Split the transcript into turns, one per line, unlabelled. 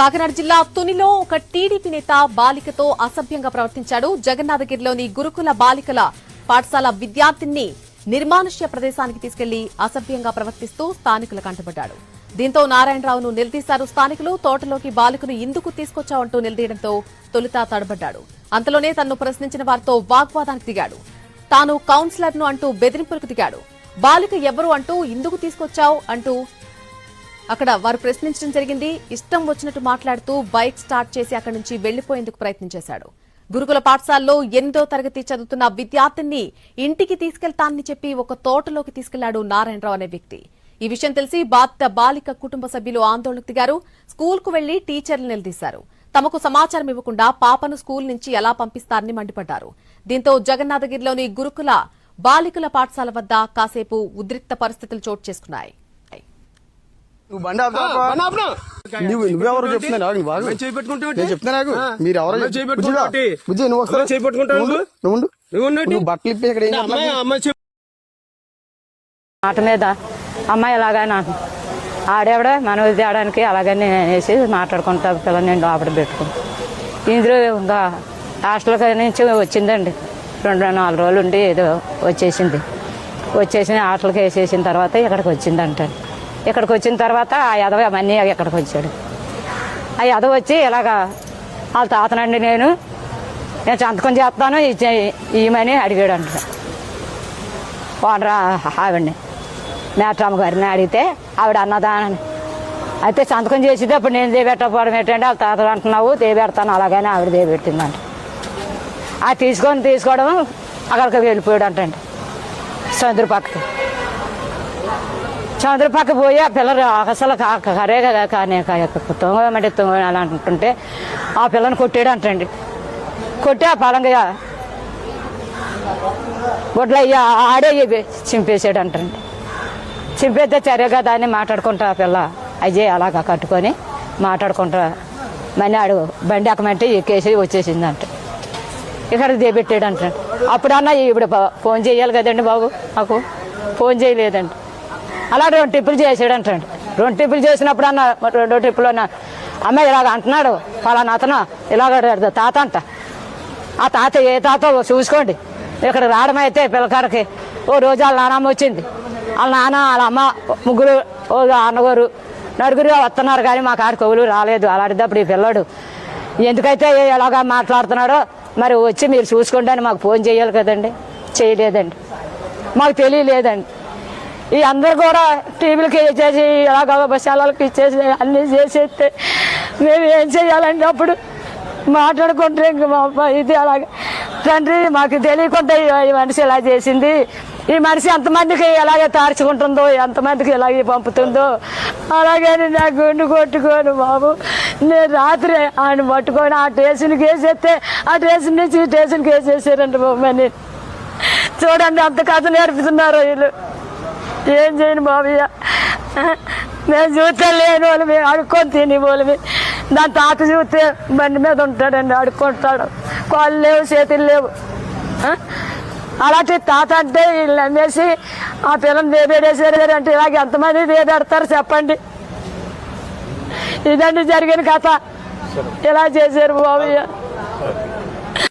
కాకినాడ జిల్లా తునిలో ఒక టీడీపీ నేత బాలికతో అసభ్యంగా ప్రవర్తించాడు. జగన్నాథగిరిలోని గురుకుల బాలికల పాఠశాల విద్యార్థిని నిర్మానుష్య ప్రదేశానికి తీసుకెళ్ళి అసభ్యంగా ప్రవర్తిస్తూ స్థానికులు కంటపడ్డాడు దీంతో నారాయణరావును నిలదీశారు స్థానికులు. తోటలోకి బాలికను ఎందుకు తీసుకొచ్చావంటూ నిలదీయడంతో తొలుత తడబడ్డాడు. అంతలోనే తన్ను ప్రశ్నించిన వారితో వాగ్వాదానికి దిగాడు. తాను కౌన్సిలర్ను అంటూ బెదిరింపులకు దిగాడు. బాలిక ఎవరు అంటూ ఎందుకు తీసుకొచ్చావు అంటూ అక్కడ వారు ప్రశ్నించడం జరిగింది. ఇష్టం వచ్చినట్టు మాట్లాడుతూ బైక్ స్టార్ట్ చేసి అక్కడి నుంచి వెళ్ళిపోయేందుకు ప్రయత్నం చేశాడు. గురుకుల పాఠశాలలో ఎనిమిదో తరగతి చదువుతున్న విద్యార్థిని ఇంటికి తీసుకెళ్తానని చెప్పి ఒక తోటలోకి తీసుకెళ్ళాడు నారాయణరావు అనే వ్యక్తి. ఈ విషయం తెలిసి బాధిత బాలిక కుటుంబ సభ్యులు ఆందోళనకు దిగారు. స్కూల్కు వెళ్ళి టీచర్లు నిలదీశారు. తమకు సమాచారం ఇవ్వకుండా పాపను స్కూల్ నుంచి ఎలా పంపిస్తారని మండిపడ్డారు. దీంతో జగన్నాథగిరిలోని గురుకుల బాలికల పాఠశాల వద్ద కాసేపు ఉద్రిక్త పరిస్థితులు చోటు చేసుకున్నాయి.
నువ్వు బండి ఆపుతావా?
బండి ఆపునా?
నువ్వు నువ్వెవరు చెప్తున్నాను ఆగు, నువ్వు ఆగు.
మనం చేయి పెట్టుకుంటావు
నేను చెప్తున్నా ఆగు. మీరు ఎవరో. బుజ్జి నువ్వు ఒకసారి నువ్వు
నువ్వు?
బట్టలు ఇప్పి ఇక్కడ
మాట మీద అమ్మాయి ఎలాగని అంటు ఆడేవిడ? మనం తేడానికి అలాగని అనేసి మాట్లాడుకుంటా పిల్లలు నేను లోపల పెట్టుకుని ఇందులో ఇంకా హాస్టల్ నుంచి వచ్చిందండి. రెండు నాలుగు రోజులు ఉండి ఏదో వచ్చేసింది. వచ్చేసి హాస్టల్కి వేసేసిన తర్వాత ఇక్కడికి వచ్చిందంట. ఇక్కడికి వచ్చిన తర్వాత ఆ యదవ అవన్నీ ఇక్కడికి వచ్చాడు. ఆ యదవ వచ్చి ఇలాగా వాళ్ళ తాతనండి నేను నేను సంతకం చేస్తాను ఇచ్చే అడిగాడు అంట. ఓనరా ఆవిడ్ని మేట్రామ్మ గారిని అడిగితే ఆవిడ అన్నదానని అయితే సంతకం చేసింది అప్పుడు నేను దేబెట్టకపోవడం ఏంటంటే వాళ్ళ తాతలు అంటున్నావు దేబెడతాను అలాగని ఆవిడ దేబెట్టిందంట. ఆ తీసుకొని తీసుకోవడం అక్కడికి వెళ్ళిపోయాడు అంటండి సముద్ర పక్కకి చంద్రపాక పోయి ఆ పిల్లలు అసలు కరే కదా కానీ తొంగమంటే తొంగ అని అంటుంటే ఆ పిల్లని కొట్టాడు అంటండి కొట్టి ఆ పలంగా గుడ్ల ఆడే ఇవి చింపేసాడు అంటండి చింపేస్తే సరే కదా అని మాట్లాడుకుంటా ఆ పిల్ల. అయ్యే అలాగా కట్టుకొని మాట్లాడుకుంటా మనీ ఆడు బండి ఎక్కమంటే ఎక్కేసి అంట ఇక్కడ దేబెట్టాడు అంటాడు అప్పుడన్నా ఇప్పుడు ఫోన్ చేయాలి కదండి బాబు మాకు ఫోన్ చేయలేదండి అలా రెండు టిప్పులు చేసాడు అంటాడు రెండు టిప్పులు చేసినప్పుడు అన్న రెండో టిప్పులు అన్న అమ్మాయి ఇలాగ అంటున్నాడు ఫలానా అతను ఇలాగ తాత అంట. ఆ తాత ఏ తాత చూసుకోండి. ఇక్కడ రావడం అయితే పిల్లకారికి ఓ రోజు వాళ్ళ నానమ్మ వచ్చింది. వాళ్ళ నాన్న వాళ్ళ అమ్మ ముగ్గురు ఓ అన్నగారు నలుగురు వస్తున్నారు కానీ మా కాడికి కవులు రాలేదు. అలాంటిదప్పుడు ఈ పిల్లడు ఎందుకైతే ఎలాగా మాట్లాడుతున్నాడో మరి వచ్చి మీరు చూసుకోండి అని మాకు ఫోన్ చేయాలి కదండి. చేయలేదండి. మాకు తెలియలేదండి. ఈ అందరు కూడా టీవీలకి ఇచ్చేసి ఎలాగ బస్సాలకి ఇచ్చేసి అన్నీ చేసేస్తే మేము ఏం చేయాలంటే అప్పుడు? మాట్లాడుకుంటే ఇంక మా ఇది అలాగే. తండ్రి మాకు తెలియకుండా ఈ- మనిషి ఇలా చేసింది. ఈ మనిషి ఎంతమందికి ఎలాగే తార్చుకుంటుందో ఎంతమందికి ఎలాగే పంపుతుందో అలాగే నా గుండు కొట్టుకోను బాబు. నేను రాత్రి ఆయన పట్టుకొని ఆ స్టేషన్కి వేసేస్తే ఆ స్టేషన్ నుంచి ఈ స్టేషన్కి వేసేసారండి బాబు. చూడండి అంత కథ నేర్పుతున్నారు వీళ్ళు. ఏం చేయను బాబయ్య మేము చూస్తే లేని వాళ్ళు మేము అడుక్కొని తిని వాళ్ళమి దాని తాత చూస్తే బండి మీద ఉంటాడండి అడుక్కుంటాడు కాళ్ళు లేవు చేతులు లేవు. అలాంటి తాత అంటే వీళ్ళు అమ్మేసి ఆ పిల్లని దేబేడేసారు అంటే ఇలాగ ఎంతమంది వేబెడతారు చెప్పండి. ఇదండి జరిగిన కథ. ఇలా చేశారు బాబయ్య